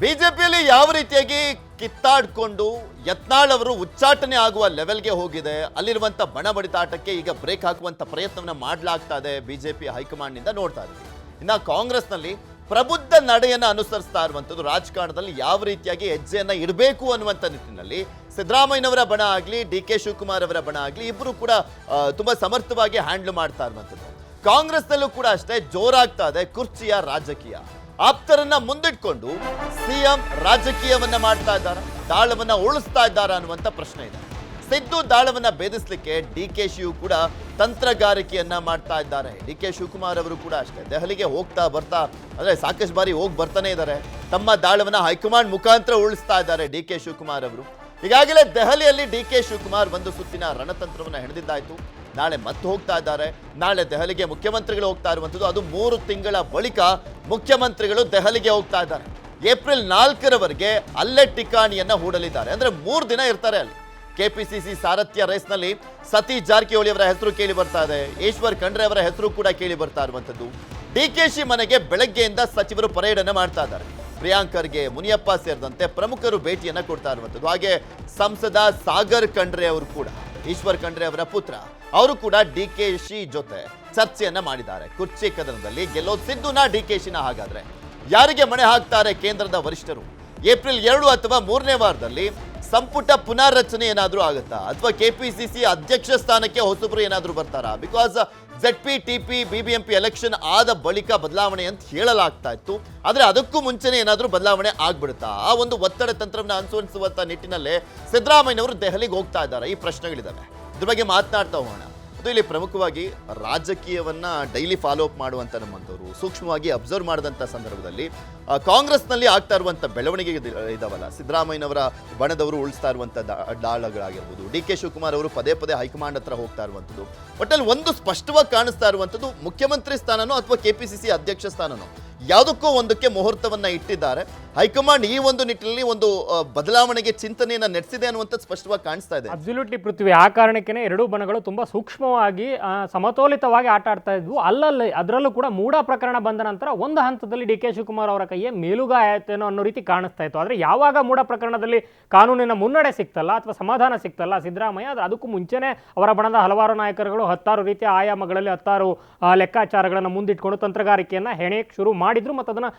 ಬಿಜೆಪಿಯಲ್ಲಿ ಯಾವ ರೀತಿಯಾಗಿ ಕಿತ್ತಾಡಿಕೊಂಡು ಯತ್ನಾಳ್ ಅವರು ಉಚ್ಚಾಟನೆ ಆಗುವ ಲೆವೆಲ್ಗೆ ಹೋಗಿದೆ ಅಲ್ಲಿರುವಂಥ ಬಣ ಬಡಿತಾಟಕ್ಕೆ ಈಗ ಬ್ರೇಕ್ ಹಾಕುವಂತ ಪ್ರಯತ್ನವನ್ನ ಮಾಡಲಾಗ್ತಾ ಇದೆ ಬಿಜೆಪಿ ಹೈಕಮಾಂಡ್ನಿಂದ ನೋಡ್ತಾ ಇದ್ದೀವಿ. ಇನ್ನ ಕಾಂಗ್ರೆಸ್ನಲ್ಲಿ ಪ್ರಬುದ್ಧ ನಡೆಯನ್ನು ಅನುಸರಿಸ್ತಾ ಇರುವಂಥದ್ದು ರಾಜಕಾರಣದಲ್ಲಿ ಯಾವ ರೀತಿಯಾಗಿ ಹೆಜ್ಜೆಯನ್ನು ಇಡಬೇಕು ಅನ್ನುವಂಥ ನಿಟ್ಟಿನಲ್ಲಿ ಸಿದ್ದರಾಮಯ್ಯನವರ ಬಣ ಆಗಲಿ ಡಿ ಕೆ ಶಿವಕುಮಾರ್ ಅವರ ಬಣ ಆಗಲಿ ಇಬ್ಬರು ಕೂಡ ತುಂಬಾ ಸಮರ್ಥವಾಗಿ ಹ್ಯಾಂಡಲ್ ಮಾಡ್ತಾ ಇರುವಂಥದ್ದು. ಕಾಂಗ್ರೆಸ್ನಲ್ಲೂ ಕೂಡ ಅಷ್ಟೇ ಜೋರಾಗ್ತಾ ಇದೆ, ಕುರ್ಚಿಯ ರಾಜಕೀಯ. ಆಪ್ತರನ್ನ ಮುಂದಿಟ್ಕೊಂಡು ಸಿಎಂ ರಾಜಕೀಯವನ್ನ ಮಾಡ್ತಾ ಇದ್ದಾರ? ದಾಳವನ್ನ ಉಳಿಸ್ತಾ ಇದ್ದಾರ ಅನ್ನುವಂಥ ಪ್ರಶ್ನೆ ಇದೆ. ಸಿದ್ದು ದಾಳವನ್ನ ಭೇದಿಸ್ಲಿಕ್ಕೆ ಡಿ ಕೆ ಶಿಯು ಕೂಡ ತಂತ್ರಗಾರಿಕೆಯನ್ನ ಮಾಡ್ತಾ ಇದ್ದಾರೆ. ಡಿ ಕೆ ಶಿವಕುಮಾರ್ ಅವರು ಕೂಡ ಅಷ್ಟೇ. ದೆಹಲಿಗೆ ಹೋಗ್ತಾ ಬರ್ತಾ, ಅಂದ್ರೆ ಸಾಕಷ್ಟು ಬಾರಿ ಹೋಗಿ ಬರ್ತಾನೆ ಇದ್ದಾರೆ. ತಮ್ಮ ದಾಳವನ್ನ ಹೈಕಮಾಂಡ್ ಮುಖಾಂತರ ಉಳಿಸ್ತಾ ಇದ್ದಾರೆ ಡಿ ಕೆ ಶಿವಕುಮಾರ್ ಅವರು. ಈಗಾಗಲೇ ದೆಹಲಿಯಲ್ಲಿ ಡಿ ಕೆ ಶಿವಕುಮಾರ್ ಒಂದು ಸುತ್ತಿನ ರಣತಂತ್ರವನ್ನ ಹೆಣೆದಿದ್ದಾಯ್ತು. ನಾಳೆ ಮತ್ತೆ ಹೋಗ್ತಾ ಇದ್ದಾರೆ. ನಾಳೆ ದೆಹಲಿಗೆ ಮುಖ್ಯಮಂತ್ರಿಗಳು ಹೋಗ್ತಾ ಇರುವಂಥದ್ದು. ಅದು ಮೂರು ತಿಂಗಳ ಬಳಿಕ ಮುಖ್ಯಮಂತ್ರಿಗಳು ದೆಹಲಿಗೆ ಹೋಗ್ತಾ ಇದ್ದಾರೆ. ಏಪ್ರಿಲ್ ನಾಲ್ಕರವರೆಗೆ ಅಲ್ಲೇ ಠಿಕಾಣಿಯನ್ನು ಹೂಡಲಿದ್ದಾರೆ. ಅಂದ್ರೆ ಮೂರು ದಿನ ಇರ್ತಾರೆ ಅಲ್ಲಿ. ಕೆಪಿಸಿಸಿ ಸಾರಥ್ಯ ರೇಸ್ನಲ್ಲಿ ಸತೀಶ್ ಜಾರಕಿಹೊಳಿ ಅವರ ಹೆಸರು ಕೇಳಿ ಬರ್ತಾ ಇದೆ. ಈಶ್ವರ್ ಖಂಡ್ರೆ ಅವರ ಹೆಸರು ಕೂಡ ಕೇಳಿ ಬರ್ತಾ ಇರುವಂಥದ್ದು. ಶಿ ಮನೆಗೆ ಬೆಳಗ್ಗೆಯಿಂದ ಸಚಿವರು ಪರೇಡ್ ಅನ್ನ ಮಾಡ್ತಾ ಇದ್ದಾರೆ. ಪ್ರಿಯಾಂಕರ್ಗೆ ಮುನಿಯಪ್ಪ ಸೇರಿದಂತೆ ಪ್ರಮುಖರು ಭೇಟಿಯನ್ನ ಕೊಡ್ತಾ ಇರುವಂಥದ್ದು. ಹಾಗೆ ಸಂಸದ ಸಾಗರ್ ಖಂಡ್ರೆ ಅವರು ಕೂಡ. ಈಶ್ವರ್ ಖಂಡ್ರೆ ಅವರ ಪುತ್ರ. ಅವರು ಕೂಡ ಡಿ ಕೆ ಶಿ ಜೊತೆ ಚರ್ಚೆಯನ್ನ ಮಾಡಿದ್ದಾರೆ. ಕುರ್ಚಿ ಕದನದಲ್ಲಿ ಗೆಲ್ಲೋದು ಸಿದ್ದುನ ಡಿ ಕೆ ಶಿನ ಹಾಗಾದ್ರೆ. ಯಾರಿಗೆ ಮಣೆ ಹಾಕ್ತಾರೆ ಕೇಂದ್ರದ ವರಿಷ್ಠರು? ಏಪ್ರಿಲ್ ಎರಡು ಅಥವಾ ಮೂರನೇ ವಾರದಲ್ಲಿ ಸಂಪುಟ ಪುನರ್ರಚನೆ ಏನಾದರೂ ಆಗುತ್ತಾ? ಅಥವಾ ಕೆಪಿಸಿಸಿ ಅಧ್ಯಕ್ಷ ಸ್ಥಾನಕ್ಕೆ ಹೊಸಬ್ರು ಏನಾದರೂ ಬರ್ತಾರಾ? Because Z P T P B B M election ಆದ ಬಳಿಕ ಬದಲಾವಣೆ ಅಂತ ಹೇಳಲಾಗ್ತಾ ಇತ್ತು. ಆದರೆ ಅದಕ್ಕೂ ಮುಂಚೆನೇ ಏನಾದರೂ ಬದಲಾವಣೆ ಆಗ್ಬಿಡುತ್ತಾ? ಆ ಒಂದು ಒತ್ತಡ ತಂತ್ರವನ್ನು ಅನುಸರಿಸುವಂತ ನಿಟ್ಟಿನಲ್ಲೇ ಸಿದ್ದರಾಮಯ್ಯನವರು ದೆಹಲಿಗೆ ಹೋಗ್ತಾ ಇದ್ದಾರೆ. ಈ ಪ್ರಶ್ನೆಗಳಿದ್ದಾವೆ. ಇದ್ರ ಬಗ್ಗೆ ಮಾತನಾಡ್ತಾ ಹೋಗೋಣ. ಅದು ಇಲ್ಲಿ ಪ್ರಮುಖವಾಗಿ ರಾಜಕೀಯವನ್ನ ಡೈಲಿ ಫಾಲೋ ಅಪ್ ಮಾಡುವಂತ ನಮ್ಮಂಥವ್ರು, ಸೂಕ್ಷ್ಮವಾಗಿ ಅಬ್ಸರ್ವ್ ಮಾಡಿದಂಥ ಸಂದರ್ಭದಲ್ಲಿ ಕಾಂಗ್ರೆಸ್ನಲ್ಲಿ ಆಗ್ತಾ ಇರುವಂಥ ಬೆಳವಣಿಗೆ ಇದ್- ಇದಾವಲ್ಲ, ಸಿದ್ದರಾಮಯ್ಯನವರ ಬಣದವರು ಉಳಿಸ್ತಾ ಇರುವಂಥ ಡಾಳಗಳಾಗಿರ್ಬೋದು ಡಿ ಕೆ ಶಿವಕುಮಾರ್ ಅವರು ಪದೇ ಪದೇ ಹೈಕಮಾಂಡ್ ಹತ್ರ ಹೋಗ್ತಾ ಇರುವಂಥದ್ದು, ಒಟ್ಟಲ್ಲಿ ಒಂದು ಸ್ಪಷ್ಟವಾಗಿ ಕಾಣಿಸ್ತಾ ಇರುವಂಥದ್ದು ಮುಖ್ಯಮಂತ್ರಿ ಸ್ಥಾನನೋ ಅಥವಾ ಕೆ ಪಿ ಸಿ ಸಿ ಅಧ್ಯಕ್ಷ ಸ್ಥಾನನೋ? ಯಾವುದಕ್ಕೂ ಒಂದಕ್ಕೆ ಮುಹೂರ್ತವನ್ನು ಇಟ್ಟಿದ್ದಾರೆ. ಹೈಕಮಾಂಡ್ ಈ ಒಂದು ನಿಟ್ಟಿನಲ್ಲಿ ಒಂದು ಬದಲಾವಣೆಗೆ ಚಿಂತನೆಯನ್ನ ನಡೆಸಿದೆ ಅನ್ನುವಂಥದ್ದು ಸ್ಪಷ್ಟವಾಗಿ ಕಾಣಿಸ್ತಾ ಇದೆ. ಅಬ್ಸಲ್ಯೂಟ್ಲಿ ಪೃಥ್ವಿ ಆ ಕಾರಣಕ್ಕೇ ಎರಡೂ ಬಣಗಳು ತುಂಬ ಸೂಕ್ಷ್ಮವಾಗಿ ಸಮತೋಲಿತವಾಗಿ ಆಟ ಆಡ್ತಾ ಇದ್ವು. ಅಲ್ಲಲ್ಲಿ, ಅದರಲ್ಲೂ ಕೂಡ ಮೂಡ ಪ್ರಕರಣ ಬಂದ ನಂತರ ಒಂದು ಹಂತದಲ್ಲಿ ಡಿ ಕೆ ಶಿವಕುಮಾರ್ ಅವರ ಕೈಯೇ ಮೇಲುಗಾಯ ಆಯ್ತೇನೋ ಅನ್ನೋ ರೀತಿ ಕಾಣಿಸ್ತಾ ಇತ್ತು. ಆದರೆ ಯಾವಾಗ ಮೂಡ ಪ್ರಕರಣದಲ್ಲಿ ಕಾನೂನಿನ ಮುನ್ನಡೆ ಸಿಕ್ತಲ್ಲ ಅಥವಾ ಸಮಾಧಾನ ಸಿಕ್ತಲ್ಲ, ಸಿದ್ದರಾಮಯ್ಯ ಅದು ಅದಕ್ಕೂ ಮುಂಚೆನೇ ಅವರ ಬಣದ ಹಲವಾರು ನಾಯಕರುಗಳು ಹತ್ತಾರು ರೀತಿಯ ಆಯಾಮಗಳಲ್ಲಿ ಹತ್ತಾರು ಲೆಕ್ಕಾಚಾರಗಳನ್ನು ಮುಂದಿಟ್ಕೊಂಡು ತಂತ್ರಗಾರಿಕೆಯನ್ನು ಹೆಣೆಯಕ್ಕೆ ಶುರು ಮಾಡಿದ್ರು ಮತ್ತು ಅದನ್ನು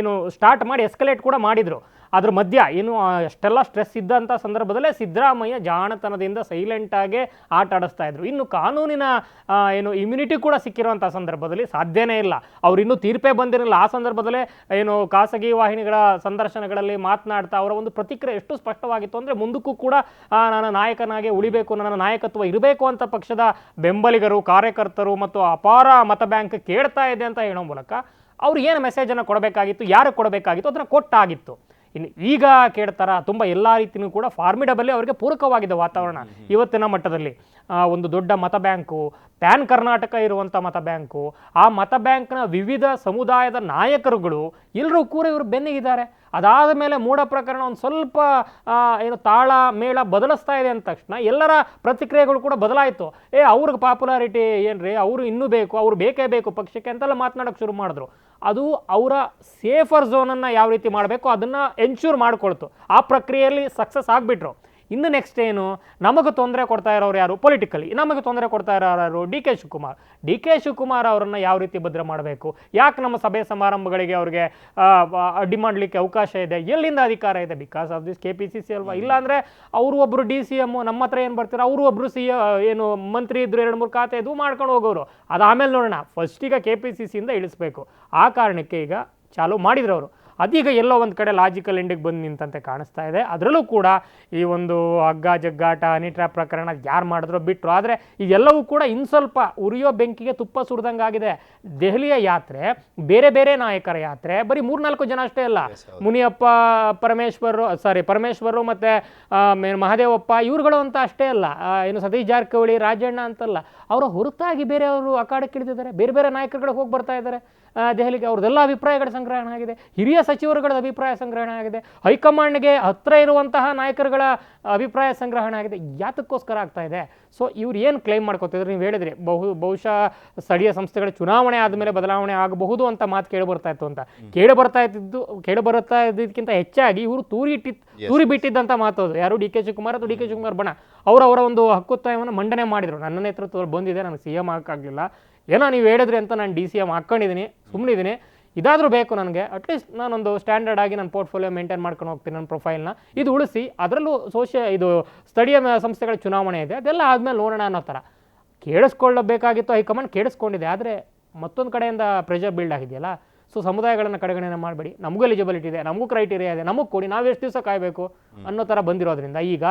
ಏನು ಸ್ಟಾರ್ಟ್ ಮಾಡಿ ಎಸ್ಕಲೇಟ್ ಕೂಡ ಮಾಡಿದರು. ಅದ್ರ ಮಧ್ಯ ಏನು ಅಷ್ಟೆಲ್ಲ ಸ್ಟ್ರೆಸ್ ಇದ್ದಂಥ ಸಂದರ್ಭದಲ್ಲೇ ಸಿದ್ದರಾಮಯ್ಯ ಜಾಣತನದಿಂದ ಸೈಲೆಂಟಾಗೆ ಆಟ ಆಡಿಸ್ತಾ ಇದ್ರು. ಇನ್ನು ಕಾನೂನಿನ ಏನು ಇಮ್ಯುನಿಟಿ ಕೂಡ ಸಿಕ್ಕಿರುವಂಥ ಸಂದರ್ಭದಲ್ಲಿ ಸಾಧ್ಯನೇ ಇಲ್ಲ. ಅವ್ರು ಇನ್ನೂ ತೀರ್ಪೇ ಬಂದಿರಲಿಲ್ಲ. ಆ ಸಂದರ್ಭದಲ್ಲೇ ಏನು ಖಾಸಗಿ ವಾಹಿನಿಗಳ ಸಂದರ್ಶನಗಳಲ್ಲಿ ಮಾತನಾಡ್ತಾ ಅವರ ಒಂದು ಪ್ರತಿಕ್ರಿಯೆ ಎಷ್ಟು ಸ್ಪಷ್ಟವಾಗಿತ್ತು ಅಂದರೆ ಮುಂದಕ್ಕೂ ಕೂಡ ನಾನು ನಾಯಕನಾಗೆ ಉಳಿಬೇಕು, ನನ್ನ ನಾಯಕತ್ವ ಇರಬೇಕು ಅಂತ ಪಕ್ಷದ ಬೆಂಬಲಿಗರು, ಕಾರ್ಯಕರ್ತರು ಮತ್ತು ಅಪಾರ ಮತ ಬ್ಯಾಂಕ್ ಕೇಳ್ತಾ ಇದೆ ಅಂತ ಹೇಳೋ ಮೂಲಕ ಅವ್ರು ಏನು ಮೆಸೇಜನ್ನು ಕೊಡಬೇಕಾಗಿತ್ತು ಯಾರು ಕೊಡಬೇಕಾಗಿತ್ತು ಅದನ್ನು ಕೊಟ್ಟಾಗಿತ್ತು. ಇನ್ನು ಈಗ ಕೇಳ್ತಾರ ತುಂಬ ಎಲ್ಲ ರೀತಿಯೂ ಕೂಡ ಫಾರ್ಮಿಡಬಲ್ಲಿ ಅವರಿಗೆ ಪೂರಕವಾಗಿದೆ ವಾತಾವರಣ. ಇವತ್ತಿನ ಮಟ್ಟದಲ್ಲಿ ಒಂದು ದೊಡ್ಡ ಮತ ಬ್ಯಾಂಕು ಪ್ಯಾನ್ ಕರ್ನಾಟಕ ಇರುವಂಥ ಮತ ಬ್ಯಾಂಕು ಆ ಮತ ಬ್ಯಾಂಕ್ನ ವಿವಿಧ ಸಮುದಾಯದ ನಾಯಕರುಗಳು ಎಲ್ಲರೂ ಕೂಡ ಇವರು ಬೆನ್ನಿಗಿದ್ದಾರೆ. ಅದಾದ ಮೇಲೆ ಮೂಢ ಪ್ರಕರಣ ಒಂದು ಸ್ವಲ್ಪ ಏನು ತಾಳ ಮೇಳ ಬದಲಿಸ್ತಾ ಇದೆ ಅಂದ ತಕ್ಷಣ ಎಲ್ಲರ ಪ್ರತಿಕ್ರಿಯೆಗಳು ಕೂಡ ಬದಲಾಯಿತು. ಏ ಅವ್ರಿಗೆ ಪಾಪ್ಯುಲಾರಿಟಿ ಏನು ರೀ ಅವರು ಇನ್ನೂ ಬೇಕು ಅವ್ರು ಬೇಕೇ ಬೇಕು ಪಕ್ಷಕ್ಕೆ ಅಂತೆಲ್ಲ ಮಾತನಾಡೋಕ್ಕೆ ಶುರು ಮಾಡಿದ್ರು. ಅದು ಅವರ ಸೇಫರ್ ಝೋನನ್ನು ಯಾವ ರೀತಿ ಮಾಡಬೇಕು ಅದನ್ನು ಎನ್ಶೂರ್ ಮಾಡಿಕೊಳ್ತು. ಆ ಪ್ರಕ್ರಿಯೆಯಲ್ಲಿ ಸಕ್ಸಸ್ ಆಗಿಬಿಟ್ರು. ಇನ್ನು ನೆಕ್ಸ್ಟ್ ಏನು? ನಮಗೆ ತೊಂದರೆ ಕೊಡ್ತಾ ಇರೋರು ಯಾರು? ಪೊಲಿಟಿಕಲಿ ನಮಗೆ ತೊಂದರೆ ಕೊಡ್ತಾ ಇರೋರು ಯಾರು? D K Shivakumar. D K Shivakumar ಅವರನ್ನು ಯಾವ ರೀತಿ ಭದ್ರ ಮಾಡಬೇಕು? ಯಾಕೆ ನಮ್ಮ ಸಭೆ ಸಮಾರಂಭಗಳಿಗೆ ಅವ್ರಿಗೆ ಅಡ್ಡಿ ಮಾಡಲಿಕ್ಕೆ ಅವಕಾಶ ಇದೆ? ಎಲ್ಲಿಂದ ಅಧಿಕಾರ ಇದೆ? Because of this K P C C ಅಲ್ವಾ? ಇಲ್ಲಾಂದರೆ ಅವರು ಒಬ್ಬರು ಡಿ ಸಿ ಎಂ ನಮ್ಮ ಹತ್ರ ಏನು ಬರ್ತಾರೆ? ಅವರು ಒಬ್ಬರು ಸಿ ಏನು ಮಂತ್ರಿ ಇದ್ರು ಎರಡು ಮೂರು ಖಾತೆ ಇದು ಮಾಡ್ಕೊಂಡು ಹೋಗೋರು. ಅದು ಆಮೇಲೆ ನೋಡೋಣ. ಫಸ್ಟ್ ಈಗ ಕೆ ಪಿ ಸಿ ಸಿಯಿಂದ ಇಳಿಸ್ಬೇಕು. ಆ ಕಾರಣಕ್ಕೆ ಈಗ ಚಾಲು ಮಾಡಿದ್ರು ಅವರು. ಅದೀಗ ಎಲ್ಲೋ ಒಂದು ಕಡೆ ಲಾಜಿಕಲ್ ಎಂಡಿಗೆ ಬಂದು ನಿಂತಂತೆ ಕಾಣಿಸ್ತಾ ಇದೆ. ಅದರಲ್ಲೂ ಕೂಡ ಈ ಒಂದು ಹಗ್ಗ ಜಗ್ಗಾಟ ಹನಿ ಟ್ರ್ಯಾಪ್ ಪ್ರಕರಣ ಯಾರು ಮಾಡಿದ್ರು ಬಿಟ್ಟರು ಆದರೆ ಇದೆಲ್ಲವೂ ಕೂಡ ಇನ್ನು ಸ್ವಲ್ಪ ಉರಿಯೋ ಬೆಂಕಿಗೆ ತುಪ್ಪ ಸುರಿದಂಗೆ ಆಗಿದೆ ದೆಹಲಿಯ ಯಾತ್ರೆ ಬೇರೆ ಬೇರೆ ನಾಯಕರ ಯಾತ್ರೆ ಬರೀ ಮೂರ್ನಾಲ್ಕು ಜನ ಅಷ್ಟೇ ಅಲ್ಲ. ಮುನಿಯಪ್ಪ ಪರಮೇಶ್ವರ್ ಸಾರಿ ಪರಮೇಶ್ವರು ಮತ್ತು ಮಹಾದೇವಪ್ಪ ಇವ್ರುಗಳು ಅಂತ ಅಷ್ಟೇ ಅಲ್ಲ. ಏನು ಸತೀಶ್ ಜಾರಕಿಹೊಳಿ ರಾಜಣ್ಣ ಅಂತಲ್ಲ. ಅವರ ಹೊರತಾಗಿ ಬೇರೆಯವರು ಅಖಾಡಕ್ಕೆ ಇಳಿದಿದ್ದಾರೆ ಬೇರೆ ಬೇರೆ ನಾಯಕರುಗಳಿಗೆ ಹೋಗಿ ಬರ್ತಾ ಇದ್ದಾರೆ. ದೆಹಲಿಗೆ ಅವ್ರದ್ದೆಲ್ಲ ಅಭಿಪ್ರಾಯಗಳ ಸಂಗ್ರಹಣ ಆಗಿದೆ. ಹಿರಿಯ ಸಚಿವರುಗಳ ಅಭಿಪ್ರಾಯ ಸಂಗ್ರಹಣ ಆಗಿದೆ. ಹೈಕಮಾಂಡ್ಗೆ ಹತ್ರ ಇರುವಂತಹ ನಾಯಕರುಗಳ ಅಭಿಪ್ರಾಯ ಸಂಗ್ರಹಣ ಆಗಿದೆ. ಯಾತಕ್ಕೋಸ್ಕರ ಆಗ್ತಾ ಇದೆ? ಸೊ ಇವ್ರು ಏನು ಕ್ಲೈಮ್ ಮಾಡ್ಕೋತಿದ್ರು? ನೀವು ಹೇಳಿದ್ರಿ ಬಹು ಬಹುಶಃ ಸ್ಥಳೀಯ ಸಂಸ್ಥೆಗಳ ಚುನಾವಣೆ ಆದಮೇಲೆ ಬದಲಾವಣೆ ಆಗಬಹುದು ಅಂತ ಮಾತು ಕೇಳಿ ಬರ್ತಾ ಇತ್ತು ಅಂತ. ಕೇಳಿ ಬರ್ತಾ ಇದ್ದಿದ್ದು ಕೇಳಿ ಬರ್ತಾ ಇದ್ದಕ್ಕಿಂತ ಹೆಚ್ಚಾಗಿ ಇವರು ತೂರಿ ಇಟ್ಟಿ ತೂರಿ ಬಿಟ್ಟಿದ್ದಂಥ ಮಾತು ಅದು. ಯಾರು ಡಿ ಕೆ ಶಿವಕುಮಾರ್ ಅಥವಾ ಡಿ ಕೆ ಶಿವಕುಮಾರ್ ಬಣ. ಅವರವರ ಅವರ ಒಂದು ಹಕ್ಕುತ್ತಾಯವನ್ನು ಮಂಡನೆ ಮಾಡಿದರು. ನನ್ನ ನೇತೃತ್ವದಲ್ಲಿ ಬಂದಿದೆ ನನಗೆ ಸಿ ಎಂ ಹಾಕಾಗಲಿಲ್ಲ ಏನೋ ನೀವು ಹೇಳಿದ್ರಿ ಅಂತ ನಾನು ಡಿ ಸಿ ಎಂ ಹಾಕ್ಕೊಂಡಿದ್ದೀನಿ ಸುಮ್ಮನಿದ್ದೀನಿ ಇದಾದರೂ ಬೇಕು ನನಗೆ. ಅಟ್ಲೀಸ್ಟ್ ನಾನೊಂದು ಸ್ಟ್ಯಾಂಡರ್ಡ್ ಆಗಿ ನನ್ನ ಪೋರ್ಟ್ಫೋಲಿಯೋ ಮೇಂಟೈನ್ ಮಾಡ್ಕೊಂಡು ಹೋಗ್ತೀನಿ ನನ್ನ ಪ್ರೊಫೈಲ್ನ ಇದು ಉಳಿಸಿ, ಅದರಲ್ಲೂ ಸೋಷಿಯ ಇದು ಸ್ಥಳೀಯ ಸಂಸ್ಥೆಗಳ ಚುನಾವಣೆ ಇದೆ. ಅದೆಲ್ಲ ಆದಮೇಲೆ ನೋಡೋಣ ಅನ್ನೋ ಥರ. ಕೇಳಿಸ್ಕೊಳ್ಳಬೇಕಾಗಿತ್ತು ಹೈಕಮಾಂಡ್, ಕೇಳಿಸ್ಕೊಂಡಿದೆ. ಆದರೆ ಮತ್ತೊಂದು ಕಡೆಯಿಂದ ಪ್ರೆಷರ್ ಬಿಲ್ಡ್ ಆಗಿದೆಯಲ್ಲ. ಸೊ ಸಮುದಾಯಗಳನ್ನು ಕಡೆಗಣನೆ ಮಾಡಬೇಡಿ. ನಮಗೂ ಎಲಿಜಿಬಿಲಿಟಿ ಇದೆ. ನಮಗೂ ಕ್ರೈಟೀರಿಯಾ ಇದೆ. ನಮಗೂ ಕೊಡಿ. ನಾವು ಎಷ್ಟು ದಿವಸ ಕಾಯಬೇಕು ಅನ್ನೋ ಥರ ಬಂದಿರೋದ್ರಿಂದ ಈಗ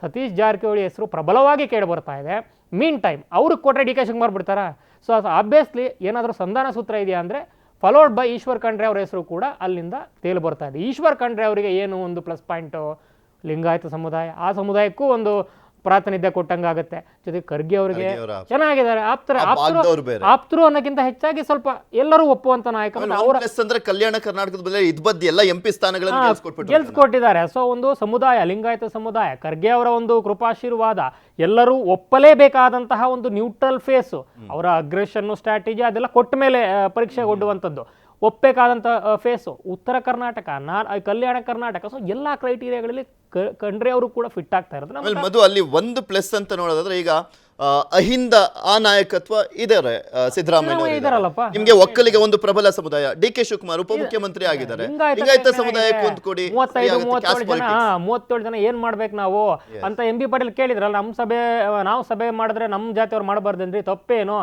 ಸತೀಶ್ ಜಾರಕಿಹೊಳಿ ಹೆಸರು ಪ್ರಬಲವಾಗಿ ಕೇಳಿ ಬರ್ತಾ ಇದೆ. ಮೀನ್ ಟೈಮ್ ಅವ್ರಿಗೆ ಕೊಟ್ಟರೆ ಡಿ ಕೆ ಶಿವಕುಮಾರ್ ಬಿಡ್ತಾರಾ? ಸೊ ಅದು ಆಬ್ವಿಯಸ್ಲಿ ಏನಾದರೂ ಸಂಧಾನ ಸೂತ್ರ ಇದೆಯಾ ಅಂದರೆ ಫಾಲೋಡ್ ಬೈ ಈಶ್ವರ್ ಖಂಡ್ರೆ ಅವರ ಹೆಸರು ಕೂಡ ಅಲ್ಲಿಂದ ತೇಲಿ ಬರ್ತಾ ಇದೆ. ಈಶ್ವರ್ ಖಂಡ್ರೆ ಅವರಿಗೆ ಏನು ಒಂದು ಪ್ಲಸ್ ಪಾಯಿಂಟು ಲಿಂಗಾಯತ ಸಮುದಾಯ, ಆ ಸಮುದಾಯಕ್ಕೂ ಒಂದು ಪ್ರಾತಿನಿಧ್ಯ ಕೊಟ್ಟಂಗಾಗುತ್ತೆ. ಜೊತೆಗೆ ಖರ್ಗೆ ಅವರಿಗೆ ಚೆನ್ನಾಗಿದ್ದಾರೆ. ಆಪ್ತರ ಆಪ್ತರು ಆಪ್ತರು ಅನ್ನೋಕ್ಕಿಂತ ಹೆಚ್ಚಾಗಿ ಸ್ವಲ್ಪ ಎಲ್ಲರೂ ಒಪ್ಪುವಂತ ನಾಯಕ ಅಂದ್ರೆ ಕಲ್ಯಾಣ ಕರ್ನಾಟಕದ ಬದಲು ಇದ್ ಬದ್ದಿ ಎಲ್ಲ ಎಂ ಪಿ ಸ್ಥಾನಗಳನ್ನು ಗೆಲ್ಸ್ಕೊಟ್ಟಿದ್ದಾರೆ ಸೊ ಒಂದು ಸಮುದಾಯ ಲಿಂಗಾಯತ ಸಮುದಾಯ ಖರ್ಗೆ ಅವರ ಒಂದು ಕೃಪಾಶೀರ್ವಾದ ಎಲ್ಲರೂ ಒಪ್ಪಲೇಬೇಕಾದಂತಹ ಒಂದು ನ್ಯೂಟ್ರಲ್ ಫೇಸ್ ಅವರ ಅಗ್ರೆಷನ್ ಸ್ಟ್ರಾಟಜಿ ಅದೆಲ್ಲ ಕೊಟ್ಟ ಮೇಲೆ ಆ, ಪರೀಕ್ಷೆಗೆ ಒಡ್ಡುವಂಥದ್ದು ಒಪ್ಪಬೇಕಾದಂಥ ಫೇಸು ಉತ್ತರ ಕರ್ನಾಟಕ ನಾ ಕಲ್ಯಾಣ ಕರ್ನಾಟಕ. ಸೊ ಎಲ್ಲ ಕ್ರೈಟೀರಿಯಾಗಳಲ್ಲಿ ಕಂಡ್ರೆ ಅವರು ಕೂಡ ಫಿಟ್ ಆಗ್ತಾ ಇರೋದು. ಮಧು ಅಲ್ಲಿ ಒಂದು ಪ್ಲಸ್ ಅಂತ ನೋಡೋದಾದ್ರೆ ಈಗ ಅಹಿಂದ ಆ ನಾಯಕತ್ವ ಇದಾರೆ ಸಿದ್ದರಾಮಯ್ಯ. ನಿಮ್ಗೆ ಒಕ್ಕಲಿಗೆ ಒಂದು ಪ್ರಬಲ ಸಮುದಾಯ ಡಿ ಕೆ ಶಿವಕುಮಾರ್ ಉಪಮುಖ್ಯಮಂತ್ರಿ ಆಗಿದ್ದಾರೆ. ಲಿಂಗಾಯತ ಸಮುದಾಯಕ್ಕೆ ಒಂದು ಕೊಡಿ ಮೂವತ್ತೇಳು ಜನ ಏನ್ ಮಾಡ್ಬೇಕು ನಾವು? ಅಂತ ಎಂ ಬಿ ಪಾಟೀಲ್ ಕೇಳಿದ್ರಲ್ಲ ನಮ್ಮ ಸಭೆ ನಾವು ಸಭೆ ಮಾಡಿದ್ರೆ ನಮ್ಮ ಜಾತಿಯವ್ರು ಮಾಡಬಾರ್ದೇನ್ರಿ ತಪ್ಪೇನು?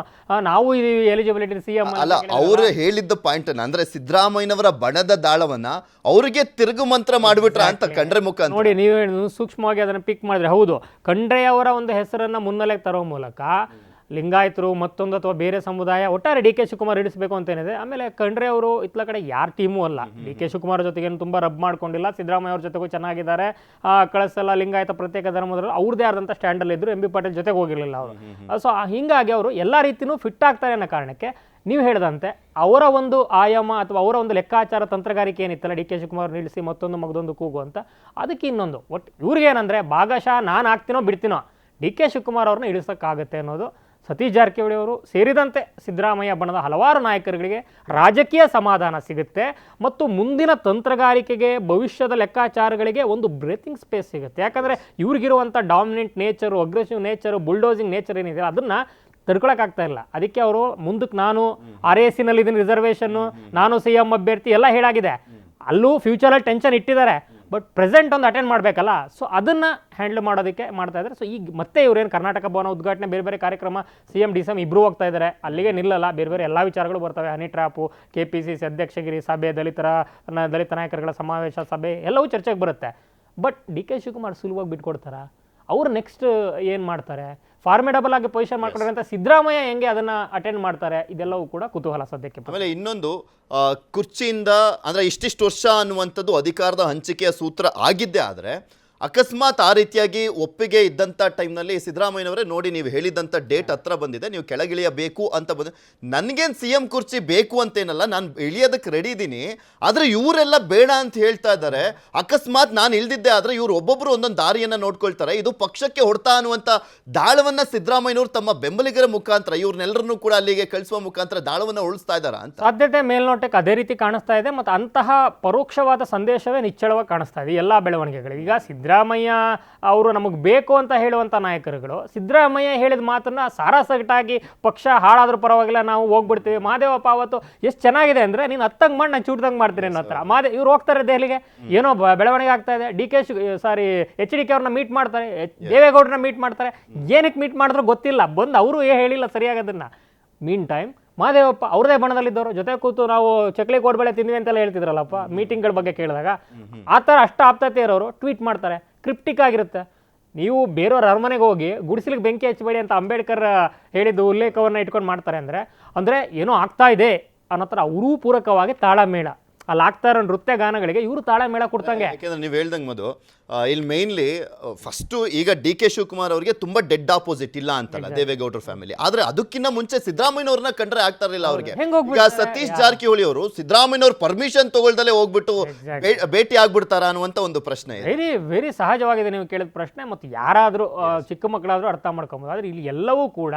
ನಾವು ಎಲಿಜಿಬಿಲಿಟಿ ಸಿ ಎಂ ಅಲ್ಲ ಅವ್ರು ಹೇಳಿದ್ದ ಪಾಯಿಂಟ್ ಅಂದ್ರೆ ಸಿದ್ದರಾಮಯ್ಯನವರ ಬಣದ ದಾಳವನ್ನ ಅವರಿಗೆ ತಿರುಗು ಮಂತ್ರ ಮಾಡಿಬಿಟ್ರ ಅಂತ ಕಂಡ್ರೆ ಮುಖ ನೋಡಿ ನೀವು ಸೂಕ್ಷ್ಮವಾಗಿ ಅದನ್ನ ಪಿಕ್ ಮಾಡಿದ್ರೆ ಹೌದು ಖಂಡ್ರೆಯವರ ಒಂದು ಹೆಸರನ್ನ ಮುನ್ನೆಲೆಗೆ ತರೋ ಮೂಲಕ ಲಿಂಗಾಯತರು ಮತ್ತೊಂದು ಅಥವಾ ಬೇರೆ ಸಮುದಾಯ ಒಟ್ಟಾರೆ ಡಿ ಕೆ ಶಿವಕುಮಾರ್ ಇಡಿಸಬೇಕು ಅಂತ ಏನಿದೆ. ಆಮೇಲೆ ಖಂಡ್ರೆ ಅವರು ಇತ್ಲ ಕಡೆ ಯಾರ ಟೀಮೂ ಅಲ್ಲ. ಡಿ ಕೆ ಶಿವಕುಮಾರ್ ಜೊತೆಗೆ ತುಂಬ ರಬ್ ಮಾಡ್ಕೊಂಡಿಲ್ಲ. ಸಿದ್ದರಾಮಯ್ಯ ಅವ್ರ ಜೊತೆಗೂ ಚೆನ್ನಾಗಿದ್ದಾರೆ. ಆ, ಕಳಸಲ ಲಿಂಗಾಯತ ಪ್ರತ್ಯೇಕ ಧರ್ಮದಲ್ಲಿ ಅವ್ರದ್ದೇ ಆದಂಥ ಸ್ಟ್ಯಾಂಡಲ್ಲಿ ಇದ್ರು. ಎಂ ಬಿ ಪಾಟೀಲ್ ಜೊತೆಗೆ ಹೋಗಿರಲಿಲ್ಲ ಅವರು. ಸೊ ಹಿಂಗಾಗಿ ಅವರು ಎಲ್ಲ ರೀತಿಯೂ ಫಿಟ್ ಆಗ್ತಾರೆ ಅನ್ನೋ ಕಾರಣಕ್ಕೆ ನೀವು ಹೇಳಿದಂತೆ ಅವರ ಒಂದು ಆಯಾಮ ಅಥವಾ ಅವರ ಒಂದು ಲೆಕ್ಕಾಚಾರ ತಂತ್ರಗಾರಿಕೆ ಏನಿತ್ತಲ್ಲ ಡಿ ಕೆ ಶಿವಕುಮಾರ್ ನಿಲ್ಲಿಸಿ ಮತ್ತೊಂದು ಮಗದೊಂದು ಕೂಗು ಅಂತ. ಅದಕ್ಕೆ ಇನ್ನೊಂದು ಒಟ್ಟು ಇವ್ರಿಗೇನಂದ್ರೆ ಭಾಗಶಃ ನಾನು ಆಗ್ತೀನೋ ಬಿಡ್ತೀನೋ. ಡಿ ಕೆ ಶಿವಕುಮಾರ್ ಅವ್ರನ್ನ ಇಳಿಸೋಕ್ಕಾಗತ್ತೆ ಅನ್ನೋದು ಸತೀಶ್ ಜಾರಕಿಹೊಳಿ ಅವರು ಸೇರಿದಂತೆ ಸಿದ್ದರಾಮಯ್ಯ ಬಣದ ಹಲವಾರು ನಾಯಕರುಗಳಿಗೆ ರಾಜಕೀಯ ಸಮಾಧಾನ ಸಿಗುತ್ತೆ ಮತ್ತು ಮುಂದಿನ ತಂತ್ರಗಾರಿಕೆಗೆ ಭವಿಷ್ಯದ ಲೆಕ್ಕಾಚಾರಗಳಿಗೆ ಒಂದು ಬ್ರೇತಿಂಗ್ ಸ್ಪೇಸ್ ಸಿಗುತ್ತೆ. ಯಾಕಂದರೆ ಇವ್ರಿಗಿರುವಂಥ dominant nature aggressive nature bulldozing nature ಏನಿದೆ ಅದನ್ನು ತಡ್ಕೊಳಕ್ಕಾಗ್ತಾ ಇಲ್ಲ. ಅದಕ್ಕೆ ಅವರು ಮುಂದಕ್ಕೆ ನಾನು ಆರ್ ಎ ಸಿನಲ್ಲಿ ಇದನ್ನು ರಿಸರ್ವೇಷನ್ನು ನಾನು ಸಿ ಎಂ ಅಭ್ಯರ್ಥಿ ಎಲ್ಲ ಹೇಳಾಗಿದೆ. ಅಲ್ಲೂ ಫ್ಯೂಚರಲ್ಲಿ ಟೆನ್ಷನ್ ಇಟ್ಟಿದ್ದಾರೆ. ಬಟ್ ಪ್ರೆಸೆಂಟ್ ಒಂದು ಅಟೆಂಡ್ ಮಾಡಬೇಕಲ್ಲ ಸೊ ಅದನ್ನು ಹ್ಯಾಂಡಲ್ ಮಾಡೋದಕ್ಕೆ ಮಾಡ್ತಾ ಇದ್ದಾರೆ. ಸೊ ಈಗ ಮತ್ತೆ ಇವ್ರೇನು ಕರ್ನಾಟಕ ಭವನ ಉದ್ಘಾಟನೆ ಬೇರೆ ಬೇರೆ ಕಾರ್ಯಕ್ರಮ C M D C M ಇಬ್ಬರು ಹೋಗ್ತಾ ಇದ್ದಾರೆ. ಅಲ್ಲಿಗೆ ನಿಲ್ಲಲ್ಲ, ಬೇರೆ ಬೇರೆ ಎಲ್ಲ ವಿಚಾರಗಳು ಬರ್ತವೆ. Honey trap K P C C ಅಧ್ಯಕ್ಷಗಿರಿ ಸಭೆ, ದಲಿತರ ದಲಿತ ನಾಯಕರುಗಳ ಸಮಾವೇಶ ಸಭೆ, ಎಲ್ಲವೂ ಚರ್ಚೆಗೆ ಬರುತ್ತೆ. ಬಟ್ ಡಿ ಕೆ ಶಿವಕುಮಾರ್ ಸುಲಭವಾಗಿ ಬಿಟ್ಕೊಡ್ತಾರಾ? ಅವ್ರು ನೆಕ್ಸ್ಟ್ ಏನು ಮಾಡ್ತಾರೆ? ಫಾರ್ಮೇಡಬಲ್ ಆಗಿ ಪೊಸಿಷನ್ ಮಾಡ್ಕೊಂಡಿರೋಂಥ ಸಿದ್ದರಾಮಯ್ಯ ಹೆಂಗೆ ಅದನ್ನ ಅಟೆಂಡ್ ಮಾಡ್ತಾರೆ? ಇದೆಲ್ಲವೂ ಕೂಡ ಕುತೂಹಲ ಸದ್ಯಕ್ಕೆ ಆಮೇಲೆ ಇನ್ನೊಂದು ಕುರ್ಚಿಯಿಂದ ಅಂದರೆ ಇಷ್ಟಿಷ್ಟು ವರ್ಷ ಅನ್ನುವಂಥದ್ದು ಅಧಿಕಾರದ ಹಂಚಿಕೆಯ ಸೂತ್ರ ಆಗಿದ್ದೇ ಆದ್ರೆ ಅಕಸ್ಮಾತ್ ಆ ರೀತಿಯಾಗಿ ಒಪ್ಪಿಗೆ ಇದ್ದಂಥ ಟೈಮ್ನಲ್ಲಿ ಸಿದ್ದರಾಮಯ್ಯನವರೇ ನೋಡಿ ನೀವು ಹೇಳಿದಂಥ ಡೇಟ್ ಹತ್ರ ಬಂದಿದೆ, ನೀವು ಕೆಳಗಿಳಿಯಬೇಕು ಅಂತ ಬಂದು, ನನಗೇನು ಸಿ ಎಂ ಕುರ್ಚಿ ಬೇಕು ಅಂತೇನಲ್ಲ, ನಾನು ಇಳಿಯೋದಕ್ಕೆ ರೆಡಿ ಇದ್ದೀನಿ ಆದರೆ ಇವರೆಲ್ಲ ಬೇಡ ಅಂತ ಹೇಳ್ತಾ ಇದ್ದಾರೆ. ಅಕಸ್ಮಾತ್ ನಾನು ಇಳ್ದಿದ್ದೆ ಆದರೆ ಇವರು ಒಬ್ಬೊಬ್ಬರು ಒಂದೊಂದು ದಾರಿಯನ್ನು ನೋಡ್ಕೊಳ್ತಾರೆ. ಇದು ಪಕ್ಷಕ್ಕೆ ಹೊಡ್ತಾ ಅನ್ನುವಂಥ ದಾಳವನ್ನು ಸಿದ್ದರಾಮಯ್ಯನವರು ತಮ್ಮ ಬೆಂಬಲಿಗರ ಮುಖಾಂತರ ಇವ್ರನ್ನೆಲ್ಲರನ್ನೂ ಕೂಡ ಅಲ್ಲಿಗೆ ಕಳಿಸುವ ಮುಖಾಂತರ ದಾಳವನ್ನು ಉಳಿಸ್ತಾ ಇದ್ದಾರಾ ಅಂತ. ಸಾಧ್ಯತೆ ಮೇಲ್ನೋಟಕ್ಕೆ ಅದೇ ರೀತಿ ಕಾಣಿಸ್ತಾ ಇದೆ, ಮತ್ತು ಅಂತಹ ಪರೋಕ್ಷವಾದ ಸಂದೇಶವೇ ನಿಚ್ಚಳವಾಗಿ ಕಾಣಿಸ್ತಾ ಇದೆ ಎಲ್ಲ ಬೆಳವಣಿಗೆಗಳಿಗೆ. ಈಗ ಸಿದ್ದರಾಮಯ್ಯ ಅವರು ನಮಗೆ ಬೇಕು ಅಂತ ಹೇಳುವಂಥ ನಾಯಕರುಗಳು ಸಿದ್ದರಾಮಯ್ಯ ಹೇಳಿದ ಮಾತನ್ನು ಸಾರಾಸಗಟಾಗಿ ಪಕ್ಷ ಹಾಳಾದ್ರೂ ಪರವಾಗಿಲ್ಲ ನಾವು ಹೋಗ್ಬಿಡ್ತೀವಿ. ಮಹಾದೇವಪ್ಪ ಅವತ್ತು ಎಷ್ಟು ಚೆನ್ನಾಗಿದೆ ಅಂದರೆ ನೀನು ಹತ್ತಂಗೆ ಮಾಡಿ ನಾನು ಚೂಟ್ದಂಗೆ ಮಾಡ್ತೀನಿ ಅನ್ನೋ ಹತ್ರ. ಮಾದೇ ಇವ್ರು ಹೋಗ್ತಾರೆ ದೆಹಲಿಗೆ. ಏನೋ ಬ- ಬೆಳವಣಿಗೆ ಆಗ್ತಾ ಇದೆ. D K sorry H D K ಅವ್ರನ್ನ ಮೀಟ್ ಮಾಡ್ತಾರೆ. ದೇವೇಗೌಡರನ್ನ ಮೀಟ್ ಮಾಡ್ತಾರೆ. ಏನಕ್ಕೆ ಮೀಟ್ ಮಾಡಿದ್ರು ಗೊತ್ತಿಲ್ಲ. ಬಂದು ಅವರು ಹೇಳಿಲ್ಲ ಸರಿಯಾಗೋದನ್ನು. ಮೀನ್ ಟೈಮ್ ಮಹಾದೇವಪ್ಪ ಅವ್ರದೇ ಬಣದಲ್ಲಿದ್ದವರು. ಜೊತೆ ಕೂತು ನಾವು ಚಕ್ಲಿ ಕೋಡ್ಬಳೆ ತಿಂದ್ವಿ ಅಂತೆಲ್ಲ ಹೇಳ್ತಿದ್ರಲ್ಲಪ್ಪ ಮೀಟಿಂಗ್ಗಳ ಬಗ್ಗೆ ಕೇಳಿದಾಗ. ಆ ಥರ ಅಷ್ಟು ಆಪ್ತತೆ ಇರೋರು ಟ್ವೀಟ್ ಮಾಡ್ತಾರೆ. ಕ್ರಿಪ್ಟಿಕ್ ಆಗಿರುತ್ತೆ. ನೀವು ಬೇರೆಯವ್ರ ಅರಮನೆಗೆ ಹೋಗಿ ಗುಡಿಸಲಿಗೆ ಬೆಂಕಿ ಹಚ್ಚಬೇಡಿ ಅಂತ ಅಂಬೇಡ್ಕರ್ ಹೇಳಿದ್ದು ಉಲ್ಲೇಖವನ್ನು ಇಟ್ಕೊಂಡು ಮಾಡ್ತಾರೆ ಅಂದರೆ ಅಂದರೆ ಏನೋ ಆಗ್ತಾ ಇದೆ ಅನ್ನೋ ಥರ ಅವರೂ ಪೂರಕವಾಗಿ ತಾಳಮೇಳ. ಅಲ್ಲಿ ಆಗ್ತಾ ಇರೋ ನೃತ್ಯ ಗಾನಗಳಿಗೆ ಇವರು ತಾಳೆ ಮೇಳ ಕೊಡ್ತಂಗೆ. ಯಾಕೆಂದ್ರೆ ನೀವು ಹೇಳ್ದಂಗೆ ಮದು ಇಲ್ಲಿ ಮೇನ್ಲಿ ಫಸ್ಟು ಈಗ ಡಿ ಕೆ ಶಿವಕುಮಾರ್ ಅವರಿಗೆ ತುಂಬಾ ಡೆಡ್ ಆಪೋಸಿಟ್ ಇಲ್ಲ ಅಂತಲ್ಲ ದೇವೇಗೌಡರ ಫ್ಯಾಮಿಲಿ ಆದ್ರೆ ಅದಕ್ಕಿಂತ ಮುಂಚೆ ಸಿದ್ದರಾಮಯ್ಯವ್ರನ್ನ ಕಂಡ್ರೆ ಆಗ್ತಾ ಇರಲಿಲ್ಲ ಅವ್ರಿಗೆ. ಈಗ? ಸತೀಶ್ ಜಾರಕಿಹೊಳಿ ಅವರು ಸಿದ್ದರಾಮಯ್ಯವ್ರ ಪರ್ಮಿಷನ್ ತಗೊಳ್ದಲೆ ಹೋಗ್ಬಿಟ್ಟು ಭೇಟಿ ಆಗ್ಬಿಡ್ತಾರ ಅನ್ನುವಂತ ಒಂದು ಪ್ರಶ್ನೆ ಇದೆ. ವೆರಿ ವೆರಿ ಸಹಜವಾಗಿದೆ ನೀವು ಕೇಳಿದ ಪ್ರಶ್ನೆ ಮತ್ತು ಯಾರಾದರೂ ಚಿಕ್ಕ ಮಕ್ಕಳಾದರೂ ಅರ್ಥ ಮಾಡ್ಕೊಬೋದು. ಆದರೆ ಇಲ್ಲಿ ಎಲ್ಲವೂ ಕೂಡ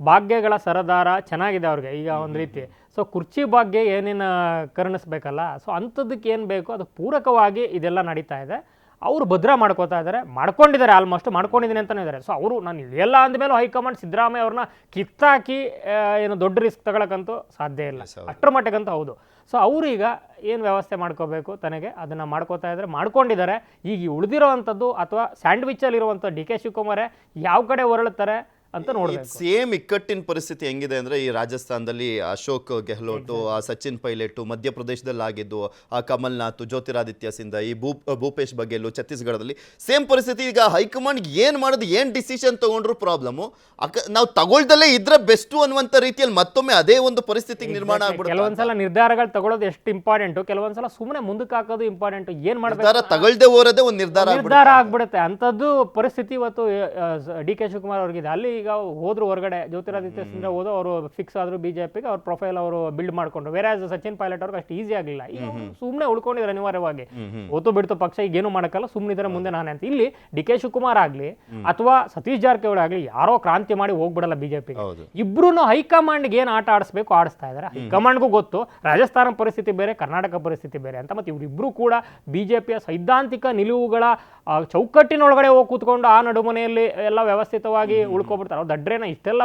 ಭಾಗ್ಯಗಳ ಸರದಾರ ಚೆನ್ನಾಗಿದೆ ಅವ್ರಿಗೆ ಈಗ ಒಂದು ರೀತಿ. ಸೊ ಕುರ್ಚಿ ಭಾಗ್ಯ ಏನೇನು ಕರುಣಿಸ್ಬೇಕಲ್ಲ ಸೊ ಅಂಥದ್ದಕ್ಕೆ ಏನು ಬೇಕು ಅದು ಪೂರಕವಾಗಿ ಇದೆಲ್ಲ ನಡೀತಾ ಇದೆ. ಅವರು ಭದ್ರ ಮಾಡ್ಕೋತಾ ಇದ್ದಾರೆ ಮಾಡ್ಕೊಂಡಿದ್ದಾರೆ ಆಲ್ಮೋಸ್ಟ್ ಮಾಡ್ಕೊಂಡಿದ್ದೀನಿ ಅಂತಲೇ ಇದ್ದಾರೆ ಸೊ ಅವರು ನಾನು ಇದೆಲ್ಲ ಅಂದಮೇಲೂ ಹೈಕಮಾಂಡ್ ಸಿದ್ದರಾಮಯ್ಯ ಅವ್ರನ್ನ ಕಿತ್ತಾಕಿ ಏನು ದೊಡ್ಡ ರಿಸ್ಕ್ ತಗೊಳಕ್ಕಂತೂ ಸಾಧ್ಯ ಇಲ್ಲ. ಅಷ್ಟರ ಮಟ್ಟಿಗಂತೂ ಹೌದು. ಸೊ ಅವರೀಗ ಏನು ವ್ಯವಸ್ಥೆ ಮಾಡ್ಕೋಬೇಕು ತನಗೆ ಅದನ್ನು ಮಾಡ್ಕೋತಾ ಇದ್ದಾರೆ ಮಾಡ್ಕೊಂಡಿದ್ದಾರೆ. ಈಗ ಉಳಿದಿರೋ ಅಂಥದ್ದು ಅಥವಾ ಸ್ಯಾಂಡ್ವಿಚಲ್ಲಿರುವಂಥ ಡಿ ಕೆ ಶಿವಕುಮಾರೇ ಯಾವ ಕಡೆ ಹೊರಳುತ್ತಾರೆ ಅಂತ ನೋಡಬೇಕು. ಸೇಮ್ ಇಕ್ಕಟ್ಟಿನ ಪರಿಸ್ಥಿತಿ ಹೆಂಗಿದೆ ಅಂದ್ರೆ ಈ ರಾಜಸ್ಥಾನದಲ್ಲಿ ಅಶೋಕ್ ಗೆಹ್ಲೋಟು ಆ ಸಚಿನ್ ಪೈಲಟ್ ಮಧ್ಯಪ್ರದೇಶದಲ್ಲಿ ಆಗಿದ್ದು ಆ ಕಮಲ್ನಾಥ್ ಜ್ಯೋತಿರಾದಿತ್ಯ ಸಿಂಧ ಈ ಭೂ ಭೂಪೇಶ್ ಬಘೇಲು ಛತ್ತೀಸ್ಗಢದಲ್ಲಿ ಸೇಮ್ ಪರಿಸ್ಥಿತಿ. ಈಗ ಹೈಕಮಾಂಡ್ ಏನ್ ಮಾಡೋದು ಏನ್ ಡಿಸಿಷನ್ ತಗೊಂಡ್ರು ಪ್ರಾಬ್ಲಮ್ ನಾವು ತಗೊಳ್ದಲ್ಲೇ ಇದ್ರೆ ಬೆಸ್ಟ್ ಅನ್ನುವಂತ ರೀತಿಯಲ್ಲಿ ಮತ್ತೊಮ್ಮೆ ಅದೇ ಒಂದು ಪರಿಸ್ಥಿತಿ ನಿರ್ಮಾಣ ಆಗ್ಬಿಡುತ್ತೆ. ಕೆಲವೊಂದ್ಸಲ ನಿರ್ಧಾರಗಳು ತಗೊಳ್ಳೋದು ಎಷ್ಟು ಇಂಪಾರ್ಟೆಂಟು ಕೆಲವೊಂದ್ಸಲ ಸುಮ್ಮನೆ ಮುಂದಕ್ಕೆ ಹಾಕೋದು ಇಂಪಾರ್ಟೆಂಟ್ ಏನು ಮಾಡ್ತಾರೆ ತಗೊಳ್ದೆ ಹೋರದೇ ಒಂದು ನಿರ್ಧಾರ ಆಗ್ಬಿಡುತ್ತೆ. ನಿರ್ಧಾರ ಆಗ್ಬಿಡುತ್ತೆ. ಅಂಥದ್ದು ಪರಿಸ್ಥಿತಿ ಇವತ್ತು ಡಿ ಕೆ ಶಿವಕುಮಾರ್ ಅವ್ರಿಗಿದೆ. ಅಲ್ಲಿ ಈಗ ಹೋದ್ರು ಹೊರಗಡೆ ಜ್ಯೋತಿರಾದಿತ್ಯ ಸಿಂಧ್ಯ ಹೋದ್ರು ಅವರು ಫಿಕ್ಸ್ ಆದ್ರು ಬಿಜೆಪಿಗೆ ಅವ್ರ ಪ್ರೊಫೈಲ್ ಅವರು ಬಿಲ್ಡ್ ಮಾಡ್ಕೊಂಡ್ರು. ಬೇರೆ ಸಚಿನ್ ಪೈಲಟ್ ಅವ್ರಿಗೆ ಅಷ್ಟು ಈಸಿ ಆಗಲಿಲ್ಲ ಈಗ ಸುಮ್ಮನೆ ಉಳ್ಕೊಂಡಿದ್ದಾರೆ ಅನಿವಾರ್ಯವಾಗಿ. ಓತು ಬಿಡ್ತು ಪಕ್ಷ ಈಗ ಏನು ಮಾಡಕ್ಕಲ್ಲ ಸುಮ್ಮನಿದ್ರೆ ಮುಂದೆ ನಾನೇ ಅಂತ. ಇಲ್ಲಿ ಡಿ ಕೆ ಶಿವಕುಮಾರ್ ಆಗ್ಲಿ ಅಥವಾ ಸತೀಶ್ ಜಾರಕಿಹೊಳಿ ಆಗಲಿ ಯಾರೋ ಕ್ರಾಂತಿ ಮಾಡಿ ಹೋಗ್ಬಿಡಲ್ಲ ಬಿಜೆಪಿಗೆ ಇಬ್ರು ಹೈಕಮಾಂಡ್ಗೆ ಏನು ಆಟ ಆಡಿಸ್ಬೇಕು ಆಡಿಸ್ತಾ ಇದ್ದಾರೆ ಹೈಕಮಾಂಡ್ಗೂ ಗೊತ್ತು ರಾಜಸ್ಥಾನ ಪರಿಸ್ಥಿತಿ ಬೇರೆ ಕರ್ನಾಟಕ ಪರಿಸ್ಥಿತಿ ಬೇರೆ ಅಂತ. ಮತ್ತೆ ಇವರಿಬ್ರು ಕೂಡ ಬಿಜೆಪಿಯ ಸೈದ್ಧಾಂತಿಕ ನಿಲುವುಗಳ ಚೌಕಟ್ಟಿನೊಳಗಡೆ ಹೋಗಿ ಕೂತ್ಕೊಂಡು ಆ ನಡುಮನೆಯಲ್ಲಿ ಎಲ್ಲ ವ್ಯವಸ್ಥಿತವಾಗಿ ಉಳ್ಕೊಬಿಡ್ತಾರೆ ಅವ್ರು ದಡ್ರೇನ ಇಷ್ಟೆಲ್ಲ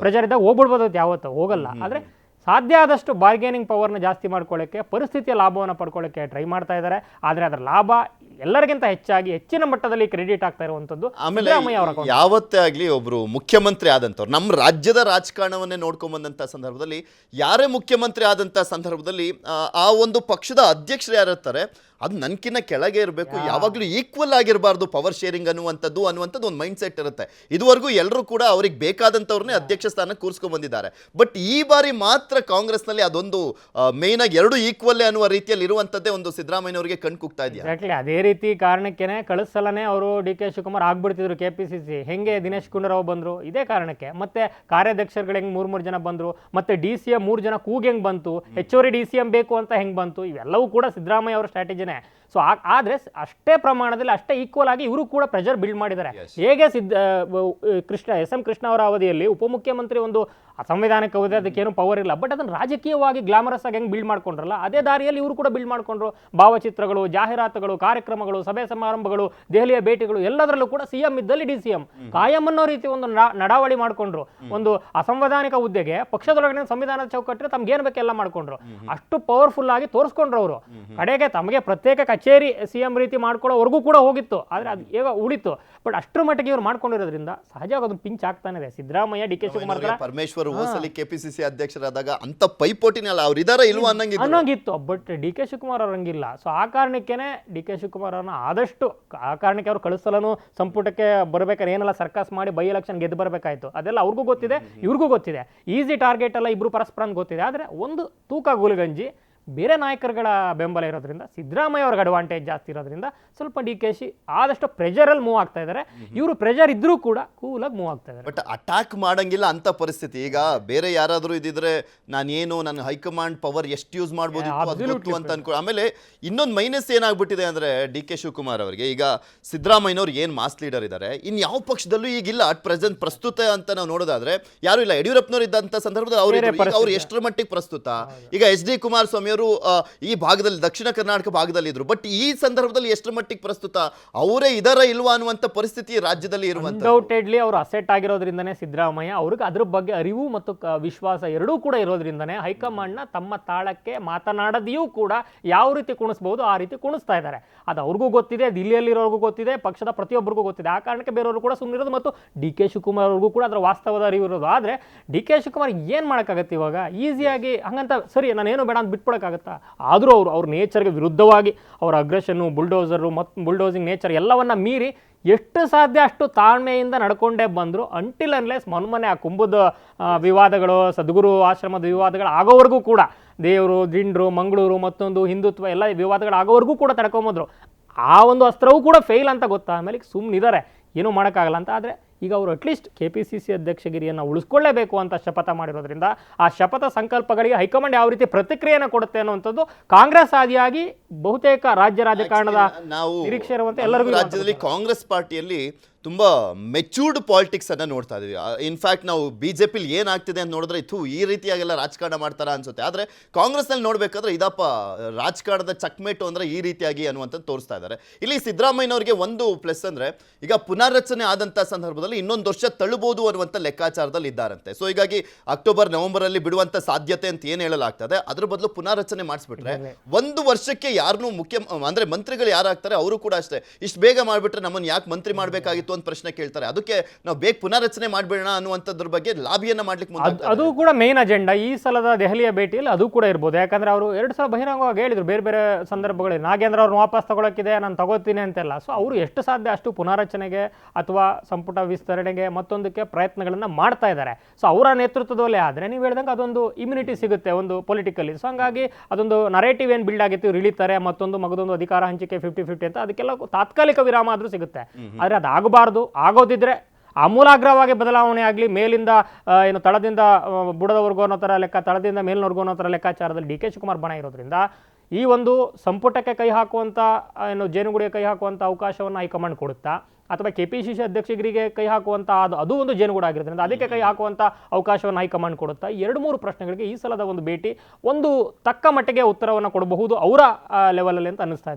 ಪ್ರೆಜರ್ ಇದ್ದಾಗ ಹೋಗ್ಬಿಡ್ಬೋದು ಯಾವತ್ತು ಹೋಗಲ್ಲ. ಆದರೆ ಸಾಧ್ಯ ಆದಷ್ಟು ಬಾರ್ಗೇನಿಂಗ್ ಪವರ್ನ ಜಾಸ್ತಿ ಮಾಡ್ಕೊಳ್ಳೋಕ್ಕೆ ಪರಿಸ್ಥಿತಿಯ ಲಾಭವನ್ನು ಪಡ್ಕೊಳ್ಳೋಕ್ಕೆ ಟ್ರೈ ಮಾಡ್ತಾ ಇದ್ದಾರೆ ಆದರೆ ಅದರ ಲಾಭ ಎಲ್ಲರಿಗಿಂತ ಹೆಚ್ಚಾಗಿ ಹೆಚ್ಚಿನ ಮಟ್ಟದಲ್ಲಿ ಕ್ರೆಡಿಟ್ ಆಗ್ತಾ ಇರುವಂಥದ್ದು ಆಮೇಲೆ. ಯಾವತ್ತೇ ಆಗಲಿ ಒಬ್ಬರು ಮುಖ್ಯಮಂತ್ರಿ ಆದಂಥವ್ರು ನಮ್ಮ ರಾಜ್ಯದ ರಾಜಕಾರಣವನ್ನೇ ನೋಡ್ಕೊಂಬಂದಂಥ ಸಂದರ್ಭದಲ್ಲಿ ಯಾರೇ ಮುಖ್ಯಮಂತ್ರಿ ಆದಂಥ ಸಂದರ್ಭದಲ್ಲಿ ಆ, ಆ ಒಂದು ಪಕ್ಷದ ಅಧ್ಯಕ್ಷರು ಯಾರಿರ್ತಾರೆ ಅದು ನನ್ಕಿನ್ನ ಕೆಳಗೆ ಇರಬೇಕು. ಯಾವಾಗಲೂ ಈಕ್ವಲ್ ಆಗಿರಬಾರ್ದು ಪವರ್ ಶೇರಿಂಗ್ ಅನ್ನುವಂಥದ್ದು ಅನ್ನುವಂಥದ್ದು ಒಂದು ಮೈಂಡ್ ಸೆಟ್ ಇರುತ್ತೆ. ಇದುವರೆಗೂ ಎಲ್ಲರೂ ಕೂಡ ಅವ್ರಿಗೆ ಬೇಕಾದಂಥವ್ರನ್ನೇ ಅಧ್ಯಕ್ಷ ಸ್ಥಾನ ಕೂರಿಸ್ಕೊಂಡು ಬಂದಿದ್ದಾರೆ. ಬಟ್ ಈ ಬಾರಿ ಮಾತ್ರ ಕಾಂಗ್ರೆಸ್ನಲ್ಲಿ ಅದೊಂದು ಮೇನ್ ಆಗಿ ಎರಡು ಈಕ್ವಲ್ ಅನ್ನುವ ರೀತಿಯಲ್ಲಿ ಇರುವಂಥದ್ದೇ ಒಂದು ಸಿದ್ದರಾಮಯ್ಯನವರಿಗೆ ಕಣ್ ಕುಗ್ತಾ ಇದೆಯಾ? ಅದೇ ರೀತಿ ಕಾರಣಕ್ಕೇನೆ ಕಳಿಸಲನೇ ಅವರು ಡಿ ಕೆ ಶಿವಕುಮಾರ್ ಆಗ್ಬಿಡ್ತಿದ್ರು ಕೆ ಪಿ ಸಿ ಸಿ ಹೆಂಗೆ ದಿನೇಶ್ ಗುಂಡೂರಾವ್ ಬಂದರು? ಇದೇ ಕಾರಣಕ್ಕೆ. ಮತ್ತೆ ಕಾರ್ಯಾಧ್ಯಕ್ಷರುಗಳು ಹೆಂಗೆ ಮೂರು ಮೂರು ಜನ ಬಂದರು? ಮತ್ತೆ ಡಿ ಸಿ ಎಂ ಮೂರು ಜನ ಕೂಗ್ ಹೆಂಗೆ ಬಂತು? ಹೆಚ್ಚುವರಿ ಡಿ ಸಿ ಎಂ ಬೇಕು ಅಂತ ಹೆಂಗೆ ಬಂತು? ಇವೆಲ್ಲವೂ ಕೂಡ ಸಿದ್ದರಾಮಯ್ಯ ಅವರ ಸ್ಟ್ರಾಟಜಿನೇ ಸೊ ಆದ್ರೆ ಅಷ್ಟೇ ಪ್ರಮಾಣದಲ್ಲಿ ಅಷ್ಟೇ ಈಕ್ವಲ್ ಆಗಿ ಇವರು ಕೂಡ ಪ್ರೆಷರ್ ಬಿಲ್ಡ್ ಮಾಡಿದ್ದಾರೆ. ಹೇಗೆ ಸಿದ್ಧ ಕೃಷ್ಣ ಎಸ್ ಎಂ ಕೃಷ್ಣ ಅವರ ಅವಧಿಯಲ್ಲಿ ಉಪಮುಖ್ಯಮಂತ್ರಿ ಒಂದು ಸಂವಿಧಾನಕ್ಕೆ ಹೋದೆ ಅದಕ್ಕೇನು ಪವರ್ ಇಲ್ಲ. ಬಟ್ ಅದನ್ನು ರಾಜಕೀಯವಾಗಿ ಗ್ಲಾಮರಸ್ ಆಗಿ ಹೆಂಗೆ ಬಿಲ್ಡ್ ಮಾಡ್ಕೊಂಡ್ರಲ್ಲ ಅದೇ ದಾರಿಯಲ್ಲಿ ಇವರು ಕೂಡ ಬಿಲ್ಡ್ ಮಾಡ್ಕೊಂಡ್ರು. ಭಾವಚಿತ್ರಗಳು ಜಾಹೀರಾತುಗಳು ಕಾರ್ಯಕ್ರಮಗಳು ಸಭೆ ಸಮಾರಂಭಗಳು ದೆಹಲಿಯ ಭೇಟಿಗಳು ಎಲ್ಲದರಲ್ಲೂ ಕೂಡ ಸಿಎಂ ಇದ್ದಲ್ಲಿ ಡಿ ಸಿ ಎಂ ಕಾಯಂ ಅನ್ನೋ ರೀತಿ ಒಂದು ನಡಾವಳಿ ಮಾಡ್ಕೊಂಡ್ರು. ಒಂದು ಅಸಂವಿಧಾನಿಕ ಹುದ್ದೆಗೆ ಪಕ್ಷದೊಳಗಡೆ ಸಂವಿಧಾನದ ಚೌಕಟ್ಟರೆ ತಮ್ಗೆ ಏನ್ ಬೇಕೆಲ್ಲ ಮಾಡ್ಕೊಂಡ್ರು. ಅಷ್ಟು ಪವರ್ಫುಲ್ ಆಗಿ ತೋರಿಸ್ಕೊಂಡ್ರು ಅವರು. ಕಡೆಗೆ ತಮಗೆ ಪ್ರತ್ಯೇಕ ಕಚೇರಿ ಸಿಎಂ ರೀತಿ ಮಾಡ್ಕೊಳ್ಳೋವರೆಗೂ ಕೂಡ ಹೋಗಿತ್ತು. ಆದರೆ ಅದು ಈಗ ಉಳಿತು. ಬಟ್ ಅಷ್ಟರ ಮಟ್ಟಿಗೆ ಇವ್ರು ಮಾಡ್ಕೊಂಡಿರೋದ್ರಿಂದ ಸಹಜವಾಗಿ ಅದು ಪಿಂಚ್ ಆಗ್ತಾನೆ ಇದೆ. ಸಿದ್ದರಾಮಯ್ಯ ಡಿ ಕೆ ಶಿವಕುಮಾರ್ ತರ ಪರಮೇಶ್ವರ್ ಹೋಸಲಿ ಸಿ ಅಧ್ಯಕ್ಷರಾದಾಗ ಅಂತ ಪೈಪೋಟಿನಲ್ಲ ಅವ್ರು ಇದಾರ ಇಲ್ವಾ ಅನ್ನಂಗಿ ಅನ್ನೋಂಗಿತ್ತು ಬಟ್ ಡಿ ಕೆ ಶಿವಕುಮಾರ್ ಅವ್ರಂಗಿಲ್ಲ ಸೊ ಆ ಕಾರಣಕ್ಕೇನೆ ಡಿ ಕೆ ಶಿವಕುಮಾರ್ ಅವ್ರನ್ನ ಆದಷ್ಟು ಆ ಕಾರಣಕ್ಕೆ ಅವ್ರು ಕಳಿಸಲನು ಸಂಪುಟಕ್ಕೆ ಬರ್ಬೇಕಾದ್ರೆ ಏನೆಲ್ಲ ಸರ್ಕಸ್ ಮಾಡಿ ಬೈ ಎಲೆಕ್ಷನ್ ಗೆದ್ದು ಬರಬೇಕಾಯ್ತು. ಅದೆಲ್ಲ ಅವ್ರಿಗೂ ಗೊತ್ತಿದೆ ಇವ್ರಿಗೂ ಗೊತ್ತಿದೆ. ಈಸಿ ಟಾರ್ಗೆಟ್ ಎಲ್ಲ ಇಬ್ರು ಪರಸ್ಪರ ಗೊತ್ತಿದೆ. ಆದರೆ ಒಂದು ತೂಕ ಗುಲಗಂಜಿ ಬೇರೆ ನಾಯಕರುಗಳ ಬೆಂಬಲ ಇರೋದ್ರಿಂದ ಸಿದ್ದರಾಮಯ್ಯ ಅವ್ರಿಗೆ ಅಡ್ವಾಂಟೇಜ್ ಜಾಸ್ತಿ ಇರೋದ್ರಿಂದ ಸ್ವಲ್ಪ ಡಿ ಕೆ ಶಿ ಆದಷ್ಟು ಪ್ರೆಷರಲ್ಲಿ ಮೂವ್ ಆಗ್ತಾ ಇದ್ದಾರೆ ಇವರು ಪ್ರೆಷರ್ ಇದ್ರೂ ಕೂಡ ಕೂಲಾಗಿ ಮೂವ್ ಆಗ್ತಾ ಇದ್ದಾರೆ ಬಟ್ ಅಟ್ಯಾಕ್ ಮಾಡಂಗಿಲ್ಲ ಅಂತ ಪರಿಸ್ಥಿತಿ. ಈಗ ಬೇರೆ ಯಾರಾದರೂ ಇದ್ದಿದ್ರೆ ನಾನೇನು ನನ್ನ ಹೈಕಮಾಂಡ್ ಪವರ್ ಎಷ್ಟು ಯೂಸ್ ಮಾಡ್ಬೋದು ಅದು ಅಂತ ಅನ್ಕೊ ಆಮೇಲೆ ಇನ್ನೊಂದು ಮೈನಸ್ ಏನಾಗ್ಬಿಟ್ಟಿದೆ ಅಂದ್ರೆ ಡಿ ಕೆ ಶಿವಕುಮಾರ್ ಅವರಿಗೆ. ಈಗ ಸಿದ್ದರಾಮಯ್ಯನವ್ರು ಏನು ಮಾಸ್ ಲೀಡರ್ ಇದ್ದಾರೆ ಇನ್ನು ಯಾವ ಪಕ್ಷದಲ್ಲೂ ಈಗಿಲ್ಲ ಅಟ್ ಪ್ರೆಸೆಂಟ್ ಪ್ರಸ್ತುತ ಅಂತ ನಾವು ನೋಡೋದಾದ್ರೆ ಯಾರು ಇಲ್ಲ ಯಡಿಯೂರಪ್ಪನವ್ರು ಇದ್ದಂಥ ಸಂದರ್ಭದಲ್ಲಿ ಅವರು ಅವ್ರು ಎಷ್ಟರ ಮಟ್ಟಿಗೆ ಪ್ರಸ್ತುತ? ಈಗ ಎಚ್ ಡಿ ಕುಮಾರಸ್ವಾಮಿ ಅವರು ಈ ಭಾಗದಲ್ಲಿ, ದಕ್ಷಿಣ ಕರ್ನಾಟಕ ಭಾಗದಲ್ಲಿ ಇದ್ರು. ಬಟ್ ಈ ಸಂದರ್ಭದಲ್ಲಿ ಎಷ್ಟರ ಮಟ್ಟಿಗೆ ಪ್ರಸ್ತುತ? ಅವರೇ ಇದರ ಇಲ್ವಾ ಅನ್ನುವಂಥ ಪರಿಸ್ಥಿತಿ ರಾಜ್ಯದಲ್ಲಿ ಇರುವಂತ ಅನ್ಡೌಟೆಡ್ಲಿ ಅವರು ಅಸೆಟ್ ಆಗಿರೋದ್ರಿಂದನೇ ಸಿದ್ದರಾಮಯ್ಯ, ಅವ್ರಿಗೆ ಅದ್ರ ಬಗ್ಗೆ ಅರಿವು ಮತ್ತು ವಿಶ್ವಾಸ ಎರಡೂ ಕೂಡ ಇರೋದ್ರಿಂದನೇ ಹೈಕಮಾಂಡ್ನ ತಮ್ಮ ತಾಳಕ್ಕೆ ಮಾತನಾಡದೆಯೂ ಕೂಡ ಯಾವ ರೀತಿ ಕುಣಿಸ್ಬೋದು ಆ ರೀತಿ ಕುಣಿಸ್ತಾ ಇದ್ದಾರೆ. ಅದು ಅವ್ರಿಗೂ ಗೊತ್ತಿದೆ, ದಿಲ್ಲಿಯಲ್ಲಿರೋರ್ಗೂ ಗೊತ್ತಿದೆ, ಪಕ್ಷದ ಪ್ರತಿಯೊಬ್ಬರಿಗೂ ಗೊತ್ತಿದೆ. ಆ ಕಾರಣಕ್ಕೆ ಬೇರೆಯವರು ಕೂಡ ಸುಮ್ಮನಿರೋದು ಮತ್ತು ಡಿ ಕೆ ಶಿವಕುಮಾರ್ ಅವ್ರಿಗೂ ಕೂಡ ಅದರ ವಾಸ್ತವದ ಅರಿವಿರೋದು ಆದರೆ ಡಿ ಕೆ ಶಿವಕುಮಾರ್ ಏನು ಮಾಡೋಕ್ಕಾಗತ್ತೆ ಇವಾಗ? ಈಸಿಯಾಗಿ ಹಂಗಂತ, ಸರಿ, ನಾನೇನು ಬೇಡ ಅಂತ ಬಿಟ್ಬಿಡೋಕ್ಕಾಗತ್ತಾ ಆದರೂ ಅವರು ಅವ್ರ ನೇಚರ್ಗೆ ವಿರುದ್ಧವಾಗಿ ಅವರ ಅಗ್ರೆಷನ್ನು, ಬುಲ್ಡೋಸರು ಮತ್ತು ಬುಲ್ಡೋಸಿಂಗ್ ನೇಚರ್ ಎಲ್ಲವನ್ನು ಮೀರಿ ಎಷ್ಟು ಸಾಧ್ಯ ಅಷ್ಟು ತಾಳ್ಮೆಯಿಂದ ನಡ್ಕೊಂಡೇ ಬಂದರು. ಅಂಟಿಲ್ ಅನ್ಲೆಸ್ ಮೊನ್ಮೊನ್ನೆ ಆ ಕುಂಭದ ವಿವಾದಗಳು, ಸದ್ಗುರು ಆಶ್ರಮದ ವಿವಾದಗಳು ಆಗೋವರೆಗೂ ಕೂಡ ದೇವರು ದಿಂಡ್ರು ಮಂಗಳೂರು ಮತ್ತೊಂದು ಹಿಂದುತ್ವ ಎಲ್ಲ ವಿವಾದಗಳು ಆಗೋವರೆಗೂ ಕೂಡ ತಡ್ಕೊಂಬಂದರು. ಆ ಒಂದು ಅಸ್ತ್ರವೂ ಕೂಡ ಫೇಲ್ ಅಂತ ಗೊತ್ತಾ ಆಮೇಲೆ ಸುಮ್ಮನಿದ್ದಾರೆ ಏನೂ ಮಾಡೋಕ್ಕಾಗಲ್ಲ ಅಂತ. ಆದರೆ ಈಗ ಅವರು at least K P C C ಅಧ್ಯಕ್ಷಗಿರಿಯನ್ನು ಉಳಿಸ್ಕೊಳ್ಳೇಬೇಕು ಅಂತ ಶಪಥ ಮಾಡಿರೋದ್ರಿಂದ ಆ ಶಪಥ ಸಂಕಲ್ಪಗಳಿಗೆ ಹೈಕಮಾಂಡ್ ಯಾವ ರೀತಿ ಪ್ರತಿಕ್ರಿಯೆಯನ್ನು ಕೊಡುತ್ತೆ ಅನ್ನುವಂಥದ್ದು ಕಾಂಗ್ರೆಸ್ ಆದಿಯಾಗಿ ಬಹುತೇಕ ರಾಜ್ಯ ರಾಜಕಾರಣದ ನಾವು ನಿರೀಕ್ಷೆ ಇರುವಂತೆ ಎಲ್ಲರಿಗೂ ರಾಜ್ಯದಲ್ಲಿ ಕಾಂಗ್ರೆಸ್ ಪಾರ್ಟಿಯಲ್ಲಿ ತುಂಬಾ ಮೆಚೂರ್ಡ್ ಪಾಲಿಟಿಕ್ಸ್ ಅನ್ನ ನೋಡ್ತಾ ಇದೀವಿ. ಇನ್ಫ್ಯಾಕ್ಟ್ ನಾವು ಬಿಜೆಪಿಲಿ ಏನಾಗ್ತಿದೆ ಅಂತ ನೋಡಿದ್ರೆ ಇತ್ತು ಈ ರೀತಿಯಾಗೆಲ್ಲ ರಾಜಕಾರಣ ಮಾಡ್ತಾರ ಅನ್ಸುತ್ತೆ. ಆದ್ರೆ ಕಾಂಗ್ರೆಸ್ನಲ್ಲಿ ನೋಡ್ಬೇಕಾದ್ರೆ ಇದಪ್ಪ ರಾಜಕಾರಣದ ಚಕ್ಮೇಟು ಅಂದ್ರೆ ಈ ರೀತಿಯಾಗಿ ಅನ್ನುವಂತ ತೋರಿಸ್ತಾ ಇದ್ದಾರೆ ಇಲ್ಲಿ ಸಿದ್ದರಾಮಯ್ಯನವರಿಗೆ ಒಂದು ಪ್ಲಸ್ ಅಂದ್ರೆ ಈಗ ಪುನಾರಚನೆ ಆದಂತ ಸಂದರ್ಭದಲ್ಲಿ ಇನ್ನೊಂದು ವರ್ಷ ತಳ್ಳಬಹುದು ಅನ್ನುವಂಥ ಲೆಕ್ಕಾಚಾರದಲ್ಲಿ ಇದ್ದಾರಂತೆ. ಸೊ ಹೀಗಾಗಿ ಅಕ್ಟೋಬರ್ ನವೆಂಬರ್ ಅಲ್ಲಿ ಬಿಡುವಂತ ಸಾಧ್ಯತೆ ಅಂತ ಏನ್ ಹೇಳಲಾಗ್ತದೆ? ಅದ್ರ ಬದಲು ಪುನಾರಚನೆ ಮಾಡಿಸ್ಬಿಟ್ರೆ ಒಂದು ವರ್ಷಕ್ಕೆ ಯಾರನ್ನೂ ಮುಖ್ಯ ಅಂದರೆ ಮಂತ್ರಿಗಳು ಯಾರಾಗ್ತಾರೆ ಅವರು ಕೂಡ ಅಷ್ಟೇ. ಇಷ್ಟು ಬೇಗ ಮಾಡಿಬಿಟ್ರೆ ನಮ್ಮನ್ನು ಯಾಕೆ ಮಂತ್ರಿ ಮಾಡಬೇಕಾಗಿತ್ತು ಅಂತ ಪ್ರಶ್ನೆ ಕೇಳ್ತಾರೆ. ಅದಕ್ಕೆ ನಾವು ಬೇಗ ಪುನರಚನೆ ಮಾಡಬೇಡ ಅನ್ನುವಂಥದ್ರ ಬಗ್ಗೆ ಲಾಭಿಯನ್ನು ಮಾಡ್ಲಿಕ್ಕೆ ಅದು ಮುಂದೆ ಅದು ಕೂಡ ಮೇನ್ ಅಜೆಂಡಾ ಈ ಸಲದ ದೆಹಲಿಯ ಭೇಟಿಯಲ್ಲಿ ಅದು ಕೂಡ ಇರ್ಬೋದು. ಯಾಕಂದ್ರೆ ಅವರು ಎರಡು ಸಲ ಬಹಿರಂಗವಾಗಿ ಹೇಳಿದ್ರು. ಬೇರೆ ಬೇರೆ ಸಂದರ್ಭಗಳಲ್ಲಿ ನಾಗೇಂದ್ರ ಅವ್ರನ್ನ ವಾಪಸ್ ತಗೊಳಕ್ಕಿದೆ ನಾನು ತಗೋತೀನಿ ಅಂತೆಲ್ಲ. ಸೊ ಅವರು ಎಷ್ಟು ಸಾಧ್ಯ ಅಷ್ಟು ಪುನಾರಚನೆಗೆ ಅಥವಾ ಸಂಪುಟ ವಿಸ್ತರಣೆಗೆ ಮತ್ತೊಂದಕ್ಕೆ ಪ್ರಯತ್ನಗಳನ್ನು ಮಾಡ್ತಾ ಇದ್ದಾರೆ. ಸೊ ಅವರ ನೇತೃತ್ವದಲ್ಲೇ ಆದರೆ ನೀವು ಹೇಳ್ದಂಗೆ ಅದೊಂದು ಇಮ್ಯುನಿಟಿ ಸಿಗುತ್ತೆ ಒಂದು ಪೊಲಿಟಿಕಲಿ ಸೊ ಹಂಗಾಗಿ ಅದೊಂದು ನರೇಟಿವ್ ಏನು ಬಿಲ್ಡ್ ಆಗಿತ್ತು ಇವ್ರು ಇಳಿತಾರೆ ಮತ್ತೊಂದು ಮಗದೊಂದು ಅಧಿಕಾರ ಹಂಚಿಕೆ ಫಿಫ್ಟಿ ಫಿಫ್ಟಿ ಅಂತ ಅದಕ್ಕೆಲ್ಲ ತಾತ್ಕಾಲಿಕ ವಿರಾಮ ಆದರೂ ಸಿಗುತ್ತೆ. ಆದರೆ ಅದು ಆಗಬಾರ್ದು. ಆಗೋದಿದ್ರೆ ಅಮೂಲಾಗ್ರವಾಗಿ ಬದಲಾವಣೆ ಆಗಲಿ ಮೇಲಿಂದ ಏನು ತಳದಿಂದ ಬುಡದವರೆಗೂ ಅನ್ನೋ ಥರ ಲೆಕ್ಕ ತಳದಿಂದ ಮೇಲಿನವರೆಗೂ ಅನ್ನೋ ಥರ ಲೆಕ್ಕಾಚಾರದಲ್ಲಿ ಡಿ ಕೆ ಶಿವಕುಮಾರ್ ಬಣ ಇರೋದ್ರಿಂದ ಈ ಒಂದು ಸಂಪುಟಕ್ಕೆ ಕೈ ಹಾಕುವಂಥ ಏನು ಜೇನುಗುಡಿಗೆ ಕೈ ಹಾಕುವಂಥ ಅವಕಾಶವನ್ನು ಹೈಕಮಾಂಡ್ ಕೊಡುತ್ತಾ ಅಥವಾ ಕೆ ಪಿ ಸಿ ಸಿ ಅಧ್ಯಕ್ಷರಿಗೆ ಕೈ ಹಾಕುವಂಥ ಅದು ಅದು ಒಂದು ಜೇನುಗೂಡ ಆಗಿರೋದ್ರಿಂದ ಅದಕ್ಕೆ ಕೈ ಹಾಕುವಂಥ ಅವಕಾಶವನ್ನು ಹೈಕಮಾಂಡ್ ಕೊಡುತ್ತಾ ಎರಡು ಮೂರು ಪ್ರಶ್ನೆಗಳಿಗೆ ಈ ಸಲದ ಒಂದು ಭೇಟಿ ಒಂದು ತಕ್ಕ ಮಟ್ಟಿಗೆ ಉತ್ತರವನ್ನು ಕೊಡಬಹುದು ಅವರ ಲೆವೆಲಲ್ಲಿ ಅಂತ ಅನ್ನಿಸ್ತಾ ಇದೆ.